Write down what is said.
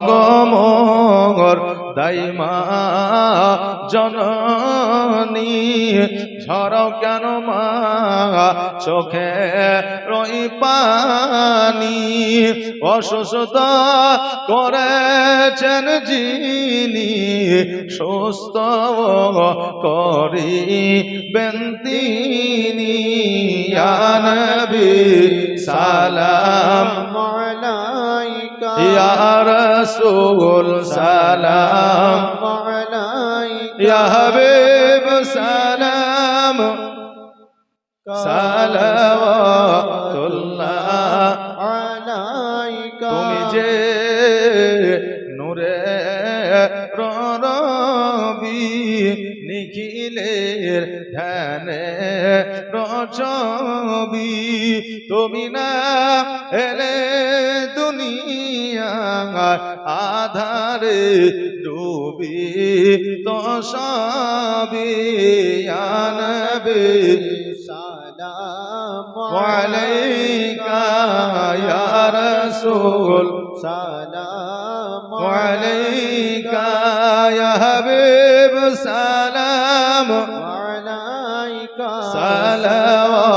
গমর দাইমা জননী ঝরাও কেন মা? চোখে রই পানি অসুস্থ করেছেন যিনি, সুস্থ করি বেন্তিনি সালাম عليك ইয়া রাসূল সালাম عليك ইয়া হাবিব সালাম সালাওয়াতুল্লাহ عليك তুমি যে নূরে রবি নিখিলের ধ্যানে রচবি তুমি না এলে দুনিয়া আধারে ডুবি তসাবি আনবে সালাম আলাইকা ইয়া রাসূল সালাম আলাইকা ইয়া হাবিব সালাম আলাইকা সালাওয়াতুল্লাহ।